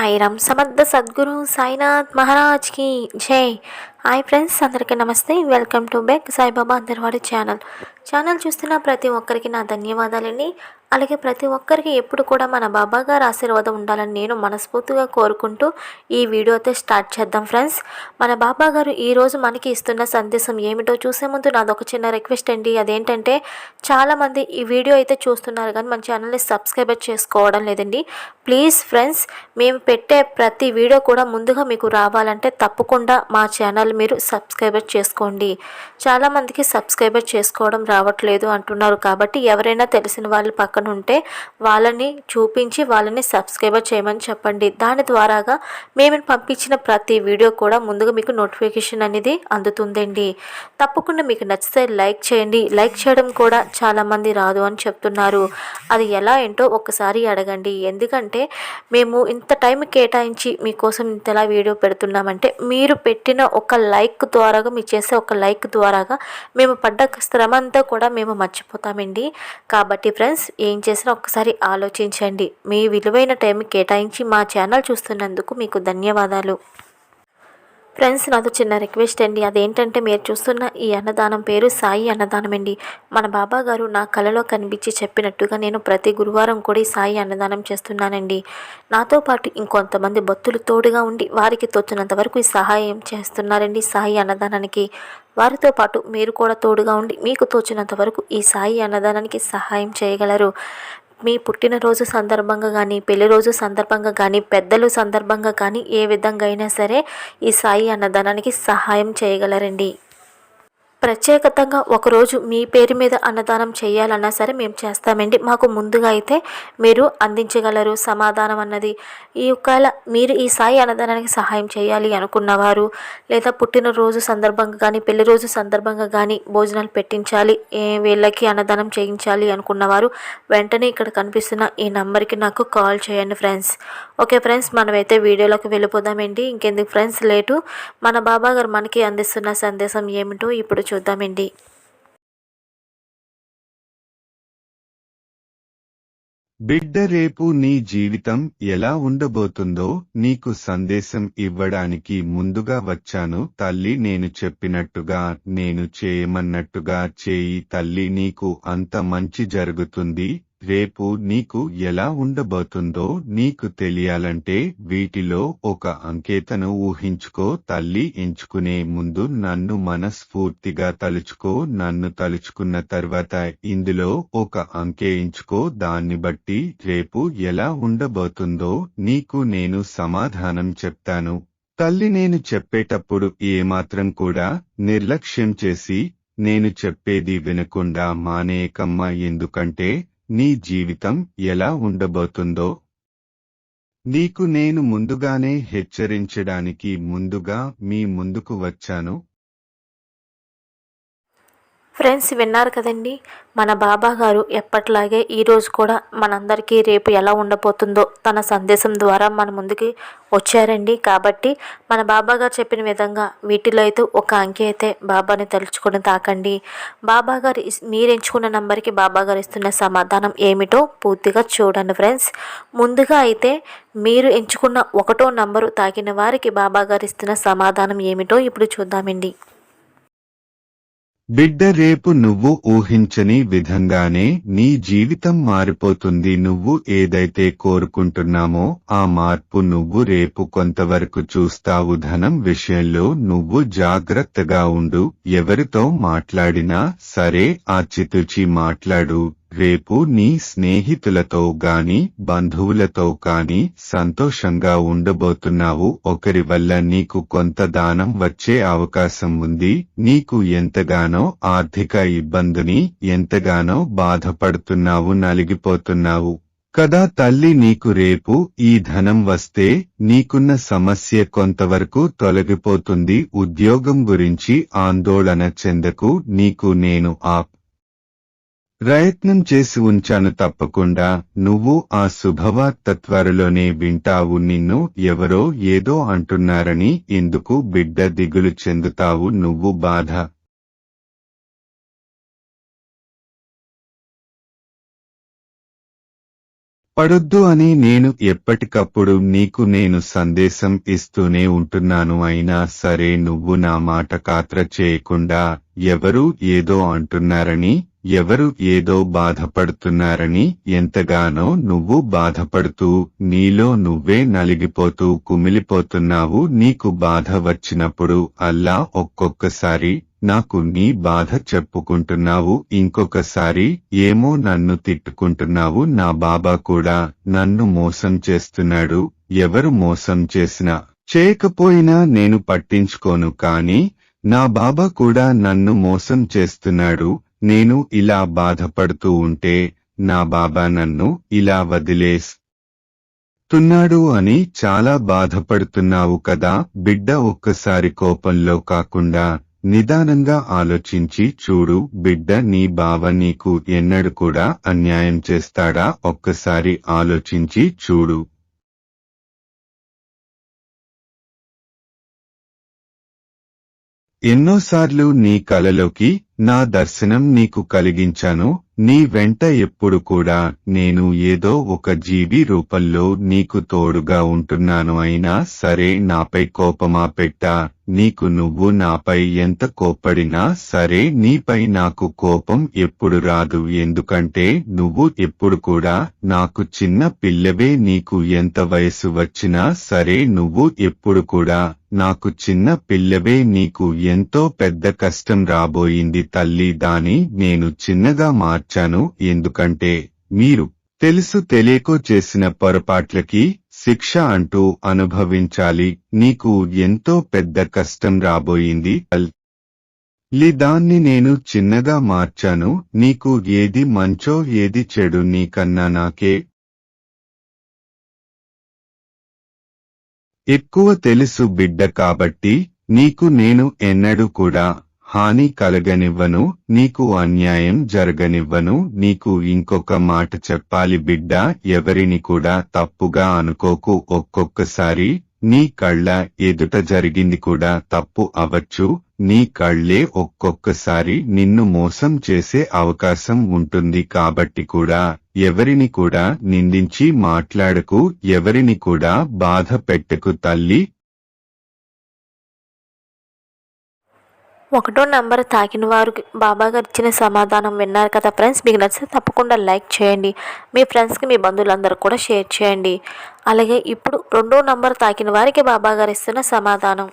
సాయిరామ్ సమర్థ సద్గురు సాయినాథ్ మహారాజ్కి జై. హాయ్ ఫ్రెండ్స్ అందరికీ నమస్తే. వెల్కమ్ టు బెక్ సాయిబాబా అందరివాడి ఛానల్. ఛానల్ చూస్తున్న ప్రతి ఒక్కరికి నా ధన్యవాదాలండి. అలాగే ప్రతి ఒక్కరికి ఎప్పుడు కూడా మన బాబా గారు ఆశీర్వాదం ఉండాలని నేను మనస్ఫూర్తిగా కోరుకుంటూ ఈ వీడియో అయితే స్టార్ట్ చేద్దాం ఫ్రెండ్స్. మన బాబా గారు ఈరోజు మనకి ఇస్తున్న సందేశం ఏమిటో చూసే ముందు నాది ఒక చిన్న రిక్వెస్ట్ అండి. అదేంటంటే చాలామంది ఈ వీడియో అయితే చూస్తున్నారు కానీ మన ఛానల్ని సబ్స్క్రైబ్ చేసుకోవడం లేదండి. ప్లీజ్ ఫ్రెండ్స్ మేము పెట్టే ప్రతి వీడియో కూడా ముందుగా మీకు రావాలంటే తప్పకుండా మా ఛానల్ మీరు సబ్స్క్రైబర్ చేసుకోండి. చాలామందికి సబ్స్క్రైబర్ చేసుకోవడం రావట్లేదు అంటున్నారు. కాబట్టి ఎవరైనా తెలిసిన వాళ్ళు పక్కన ఉంటే వాళ్ళని చూపించి వాళ్ళని సబ్స్క్రైబర్ చేయమని చెప్పండి. దాని ద్వారాగా మేము పంపించిన ప్రతి వీడియో కూడా ముందుగా మీకు నోటిఫికేషన్ అనేది అందుతుందండి. తప్పకుండా మీకు నచ్చితే లైక్ చేయండి. లైక్ చేయడం కూడా చాలామంది రాదు అని చెప్తున్నారు. అది ఎలా ఏంటో ఒకసారి అడగండి. ఎందుకంటే మేము ఇంత టైం కేటాయించి మీకోసం ఇంతలా వీడియో పెడుతున్నామంటే మీరు పెట్టిన ఒక లైక్ ద్వారాగా మీరు చేసే ఒక లైక్ ద్వారాగా మేము పడ్డ శ్రమ అంతా కూడా మేము మర్చిపోతామండి. కాబట్టి ఫ్రెండ్స్ ఏం చేసినా ఒకసారి ఆలోచించండి. మీ విలువైన టైం కేటాయించి మా ఛానల్ చూస్తున్నందుకు మీకు ధన్యవాదాలు. ఫ్రెండ్స్ నాతో చిన్న రిక్వెస్ట్ అండి. అదేంటంటే మీరు చూస్తున్న ఈ అన్నదానం పేరు సాయి అన్నదానం అండి. మన బాబా గారు నా కలలో కనిపించి చెప్పినట్టుగా నేను ప్రతి గురువారం కూడా ఈ సాయి అన్నదానం చేస్తున్నానండి. నాతో పాటు ఇంకొంతమంది భక్తులు తోడుగా ఉండి వారికి తోచినంత వరకు ఈ సహాయం చేస్తున్నారండి సాయి అన్నదానానికి. వారితో పాటు మీరు కూడా తోడుగా ఉండి మీకు తోచినంత వరకు ఈ సాయి అన్నదానానికి సహాయం చేయగలరు. మీ పుట్టినరోజు సందర్భంగా కానీ పెళ్ళి రోజు సందర్భంగా కానీ పెద్దలు సందర్భంగా కానీ ఏ విధంగా అయినా సరే ఈ సాయి అన్నదానానికి సహాయం చేయగలరండి. ప్రత్యేకతంగా ఒకరోజు మీ పేరు మీద అన్నదానం చేయాలన్నా సరే మేము చేస్తామండి. మాకు ముందుగా అయితే మీరు అందించగలరు సమాధానం అన్నది. ఈ ఒకవేళ మీరు ఈ సాయి అన్నదానానికి సహాయం చేయాలి అనుకున్నవారు లేదా పుట్టినరోజు సందర్భంగా కానీ పెళ్ళి రోజు సందర్భంగా కానీ భోజనాలు పెట్టించాలి ఏ వీళ్ళకి అన్నదానం చేయించాలి అనుకున్నవారు వెంటనే ఇక్కడ కనిపిస్తున్న ఈ నంబర్కి నాకు కాల్ చేయండి ఫ్రెండ్స్. ఓకే ఫ్రెండ్స్ మనమైతే వీడియోలోకి వెళ్ళిపోదామండి. ఇంకెందుకు ఫ్రెండ్స్ లేటు మన బాబా గారు మనకి అందిస్తున్న సందేశం ఏమిటో ఇప్పుడు చూద్దామండి. బిడ్డ రేపు నీ జీవితం ఎలా ఉండబోతుందో నీకు సందేశం ఇవ్వడానికి ముందుగా వచ్చాను. తల్లి నేను చెప్పినట్టుగా నేను చేయమన్నట్టుగా చేయి. తల్లి నీకు అంత మంచి జరుగుతుంది. రేపు నీకు ఎలా ఉండబోతుందో నీకు తెలియాలంటే వీటిలో ఒక అంకేతను ఊహించుకో తల్లి ఎంచుకునే ముందు నన్ను మనస్ఫూర్తిగా తలుచుకో నన్ను తలుచుకున్న తర్వాత ఇందులో ఒక అంకె ఎంచుకో దాన్ని బట్టి రేపు ఎలా ఉండబోతుందో నీకు నేను సమాధానం చెప్తాను. తల్లి నేను చెప్పేటప్పుడు ఏమాత్రం కూడా నిర్లక్ష్యం చేసి నేను చెప్పేది వినకుండా మానేయకమ్మ ఎందుకంటే నీ జీవితం ఎలా ఉండబోతుందో? నీకు నేను ముందుగానే హెచ్చరించడానికి ముందుగా మీ ముందుకు వచ్చాను. ఫ్రెండ్స్ విన్నారు కదండి మన బాబా గారు ఎప్పట్లాగే ఈరోజు కూడా మనందరికీ రేపు ఎలా ఉండబోతుందో తన సందేశం ద్వారా మన ముందుకి వచ్చారండి. కాబట్టి మన బాబా గారు చెప్పిన విధంగా వీటిలో అయితే ఒక అంకె అయితే బాబాని తలుచుకొని తాకండి. బాబా గారు మీరు ఎంచుకున్న నంబర్కి బాబా గారు ఇస్తున్న సమాధానం ఏమిటో పూర్తిగా చూడండి ఫ్రెండ్స్. ముందుగా అయితే మీరు ఎంచుకున్న ఒకటో నంబరు తాకిన వారికి బాబా గారు ఇస్తున్న సమాధానం ఏమిటో ఇప్పుడు చూద్దామండి. బిడ్డ రేపు నువ్వు ఊహించని విధంగానే నీ జీవితం మారిపోతుంది. నువ్వు ఏదైతే కోరుకుంటున్నామో ఆ మార్పు నువ్వు రేపు కొంతవరకు చూస్తావు. ధనం విషయంలో నువ్వు జాగ్రత్తగా ఉండు. ఎవరితో మాట్లాడినా సరే ఆచితూచి మాట్లాడు. రేపు నీ స్నేహితులతో గాని బంధువులతో కాని సంతోషంగా ఉండబోతున్నావు. ఒకరి వల్ల నీకు కొంత దానం వచ్చే అవకాశం ఉంది. నీకు ఎంతగానో ఆర్థిక ఇబ్బందిని ఎంతగానో బాధపడుతున్నావు నలిగిపోతున్నావు. కదా తల్లి నీకు రేపు ఈ ధనం వస్తే నీకున్న సమస్య కొంతవరకు తొలగిపోతుంది. ఉద్యోగం గురించి ఆందోళన చెందకు నీకు నేను ఆప్ ప్రయత్నం చేసి ఉంచాను తప్పకుండా. నువ్వు ఆ శుభవార్త త్వరలోనే వింటావు. నిన్ను ఎవరో ఏదో అంటున్నారని ఎందుకు బిడ్డ దిగులు చెందుతావు? నువ్వు బాధ. పడొద్దు అని నేను ఎప్పటికప్పుడు నీకు నేను సందేశం ఇస్తూనే ఉంటున్నాను. అయినా సరే నువ్వు నా మాట కాత్ర చేయకుండా ఎవరు ఏదో అంటున్నారని ఎవరు ఏదో బాధపడుతున్నారని ఎంతగానో నువ్వు బాధపడుతూ నీలో నువ్వే నలిగిపోతూ కుమిలిపోతున్నావు నీకు బాధ వచ్చినప్పుడు అల్లా ఒక్కొక్కసారి నాకు నీ బాధ చెప్పుకుంటున్నావు ఇంకొకసారి ఏమో నన్ను తిట్టుకుంటున్నావు నా బాబా కూడా నన్ను మోసం చేస్తున్నాడు ఎవరు మోసం చేసినా. చేయకపోయినా నేను పట్టించుకోను కాని నా బాబా కూడా నన్ను మోసం చేస్తున్నాడు నేను ఇలా బాధపడుతూ ఉంటే నా బాబా నన్ను ఇలా వదిలేస్తున్నాడు అని చాలా బాధపడుతున్నావు కదా బిడ్డ ఒక్కసారి కోపంలో కాకుండా నిదానంగా ఆలోచించి చూడు బిడ్డ నీ బావ నీకు ఎన్నడు కూడా అన్యాయం చేస్తాడా ఒక్కసారి ఆలోచించి చూడు. ఎన్నోసార్లు నీ కలలోకి నా దర్శనం నీకు కలిగించాను నీ వెంట ఎప్పుడు కూడా నేను ఏదో ఒక జీవి రూపంలో నీకు తోడుగా ఉంటున్నాను అయినా సరే నాపై కోపమా పెట్టా నీకు నువ్వు నాపై ఎంత కోపడినా సరే నీపై నాకు కోపం ఎప్పుడు రాదు ఎందుకంటే నువ్వు ఎప్పుడు కూడా నాకు చిన్న పిల్లవే నీకు ఎంత వయసు వచ్చినా సరే నువ్వు ఎప్పుడు కూడా నాకు చిన్న పిల్లవే నీకు ఎంతో పెద్ద కష్టం రాబోయింది తల్లి దాని నేను చిన్నగా మార్చాను ఎందుకంటే మీరు తెలుసు తెలియకో చేసిన పొరపాట్లకి శిక్ష అంటూ అనుభవించాలి. నీకు ఎంతో పెద్ద కష్టం రాబోయింది. తల్లి దాన్ని నేను చిన్నగా మార్చాను. నీకు ఏది మంచో ఏది చెడు నీకన్నా నాకే ఎక్కువ తెలుసు బిడ్డ కాబట్టి నీకు నేను ఎన్నడూ కూడా హాని కలగనివ్వను నీకు అన్యాయం జరగనివ్వను నీకు ఇంకొక మాట చెప్పాలి బిడ్డ ఎవరిని కూడా తప్పుగా అనుకోకు ఒక్కొక్కసారి నీ కళ్ళ ఎదుట జరిగింది కూడా తప్పు అవచ్చు నీ కళ్ళే ఒక్కొక్కసారి నిన్ను మోసం చేసే అవకాశం ఉంటుంది కాబట్టి కూడా ఎవరిని కూడా నిందించి మాట్లాడకు ఎవరిని కూడా బాధ పెట్టకు తల్లి ఒకటో నంబర్ తాకిన వారికి బాబా గారు ఇచ్చిన సమాధానం విన్నారు కదా ఫ్రెండ్స్. మీకు నచ్చితే తప్పకుండా లైక్ చేయండి. మీ ఫ్రెండ్స్కి మీ బంధువులందరూ కూడా షేర్ చేయండి. అలాగే ఇప్పుడు రెండో నంబర్ తాకిన వారికి బాబా గారు ఇస్తున్న సమాధానం.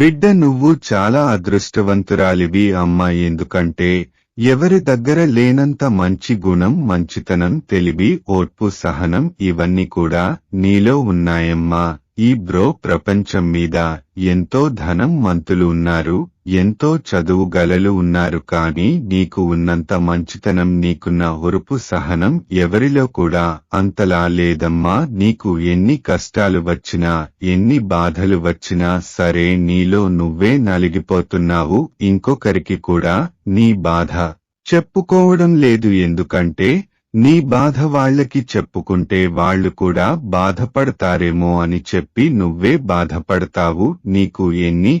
బిడ్డ నువ్వు చాలా అదృష్టవంతురాలివి అమ్మ. ఎందుకంటే ఎవరి దగ్గర లేనంత మంచి గుణం మంచితనం తెలివి ఓర్పు సహనం ఇవన్నీ కూడా నీలో ఉన్నాయమ్మా. ఈ బ్రో ప్రపంచం మీద ఎంతో ధనం మంతులు ఉన్నారు ఎంతో చదువు గలలు ఉన్నారు కాని నీకు ఉన్నంత మంచితనం నీకున్న ఒరుపు సహనం ఎవరిలో కూడా అంతలా లేదమ్మా. నీకు ఎన్ని కష్టాలు వచ్చినా ఎన్ని బాధలు వచ్చినా సరే నీలో నువ్వే నలిగిపోతున్నావు. ఇంకొకరికి కూడా నీ బాధ చెప్పుకోవడం లేదు ఎందుకంటే నీ బాధ వాళ్ళకి చెప్పుకుంటే వాళ్ళు కూడా బాధపడతారేమో అని చెప్పి నువ్వే బాధపడతావు నీకు ఎన్ని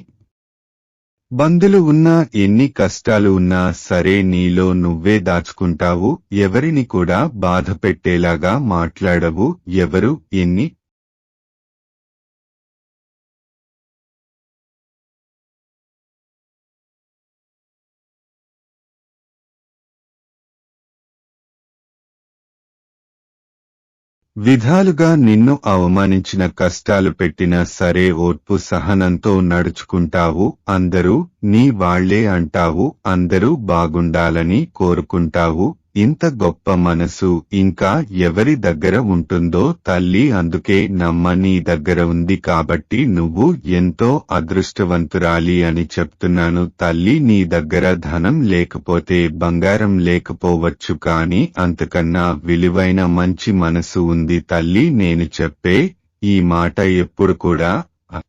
బంధులు ఉన్నా ఎన్ని కష్టాలు ఉన్నా సరే నీలో నువ్వే దాచుకుంటావు ఎవరిని కూడా బాధ పెట్టేలాగా మాట్లాడవు ఎవరు ఎన్ని విధాలుగా నిన్ను అవమానించిన కష్టాలు పెట్టినా సరే ఓర్పు సహనంతో నడుచుకుంటావు. అందరూ నీ వాళ్ళే అంటావు. అందరూ బాగుండాలని కోరుకుంటావు. ఇంత గొప్ప మనసు ఇంకా ఎవరి దగ్గర ఉంటుందో తల్లి అందుకే నమ్మ నీ దగ్గర ఉంది కాబట్టి నువ్వు ఎంతో అదృష్టవంతురాలి అని చెప్తున్నాను. తల్లి నీ దగ్గర ధనం లేకపోతే బంగారం లేకపోవచ్చు కాని అంతకన్నా విలువైన మంచి మనసు ఉంది తల్లి. నేను చెప్పే ఈ మాట ఎప్పుడు కూడా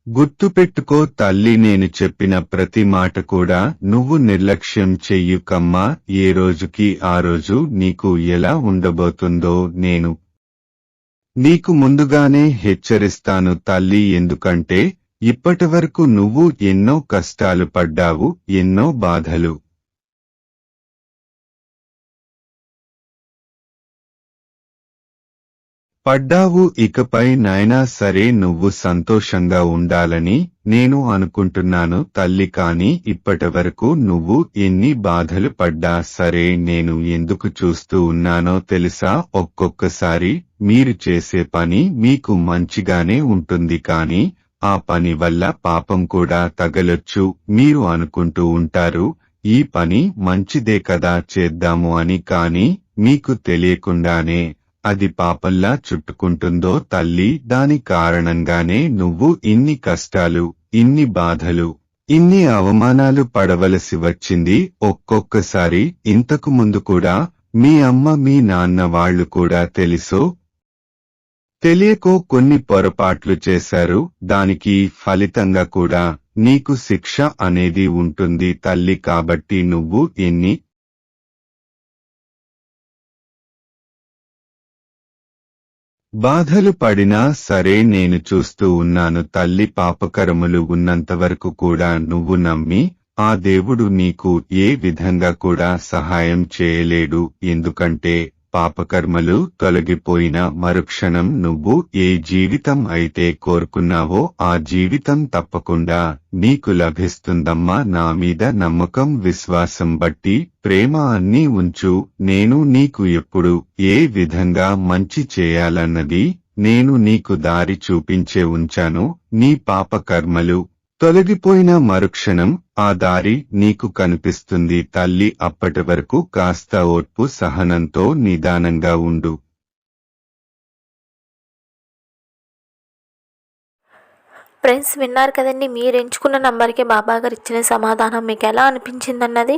గుర్తుపెట్టుకో తల్లి నేను చెప్పిన ప్రతి మాట కూడా నువ్వు నిర్లక్ష్యం చెయ్యుకమ్మా ఏ రోజుకి ఆ రోజు నీకు ఎలా ఉండబోతుందో నేను నీకు ముందుగానే హెచ్చరిస్తాను తల్లి ఎందుకంటే ఇప్పటివరకు నువ్వు ఎన్నో కష్టాలు పడ్డావు ఎన్నో బాధలు. పడ్డావు ఇకపై నైనా సరే నువ్వు సంతోషంగా ఉండాలని నేను అనుకుంటున్నాను తల్లి కాని ఇప్పటివరకు నువ్వు ఎన్ని బాధలు పడ్డా సరే నేను ఎందుకు చూస్తూ ఉన్నానో తెలుసా? ఒక్కొక్కసారి మీరు చేసే పని మీకు మంచిగానే ఉంటుంది కాని ఆ పని వల్ల పాపం కూడా తగలొచ్చు. మీరు అనుకుంటూ ఉంటారు ఈ పని మంచిదే కదా చేద్దాము అని కాని మీకు తెలియకుండానే అది పాపంలా చుట్టుకుంటుందో తల్లి దాని కారణంగానే నువ్వు ఇన్ని కష్టాలు ఇన్ని బాధలు ఇన్ని అవమానాలు పడవలసి వచ్చింది. ఒక్కొక్కసారి ఇంతకు ముందు కూడా మీ అమ్మ మీ నాన్న వాళ్ళు కూడా తెలుసో? తెలియకో కొన్ని పొరపాట్లు చేశారు. దానికి ఫలితంగా కూడా నీకు శిక్ష అనేది ఉంటుంది తల్లి. కాబట్టి నువ్వు ఎన్ని బాధలు పడినా సరే నేను చూస్తూ ఉన్నాను తల్లి పాపకరములు ఉన్నంతవరకు కూడా నువ్వు నమ్మి ఆ దేవుడు నీకు ఏ విధంగా కూడా సహాయం చేయలేడు ఎందుకంటే పాపకర్మలు తొలగిపోయిన మరుక్షణం నువ్వు ఏ జీవితం అయితే కోరుకున్నావో ఆ జీవితం తప్పకుండా నీకు లభిస్తుందమ్మా. నా మీద నమ్మకం విశ్వాసం బట్టి ప్రేమ అన్నీ ఉంచు. నేను నీకు ఎప్పుడు ఏ విధంగా మంచి చేయాలన్నది నేను నీకు దారి చూపించే ఉంచాను. నీ పాపకర్మలు తొలగిపోయిన మరుక్షణం ఆ దారి నీకు కనిపిస్తుంది. తల్లి అప్పటి వరకు కాస్త ఓర్పు సహనంతో నిదానంగా ఉండు. ఫ్రెండ్స్ విన్నారు కదండి మీరు ఎంచుకున్న నంబర్కి బాబా గారు ఇచ్చిన సమాధానం మీకు ఎలా అనిపించింది అన్నది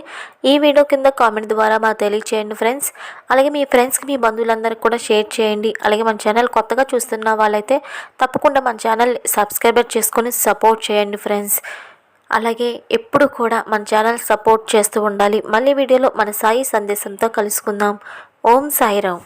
ఈ వీడియో కింద కామెంట్ ద్వారా మాకు తెలియచేయండి ఫ్రెండ్స్ అలాగే మీ ఫ్రెండ్స్కి మీ బంధువులందరికీ కూడా షేర్ చేయండి. అలాగే మన ఛానల్ కొత్తగా చూస్తున్న వాళ్ళైతే తప్పకుండా మన ఛానల్ సబ్స్క్రైబర్ చేసుకొని సపోర్ట్ చేయండి ఫ్రెండ్స్ అలాగే ఎప్పుడు కూడా మన ఛానల్ సపోర్ట్ చేస్తూ ఉండాలి. మళ్ళీ వీడియోలో మన సాయి సందేశంతో కలుసుకుందాం. ఓం సాయిరావు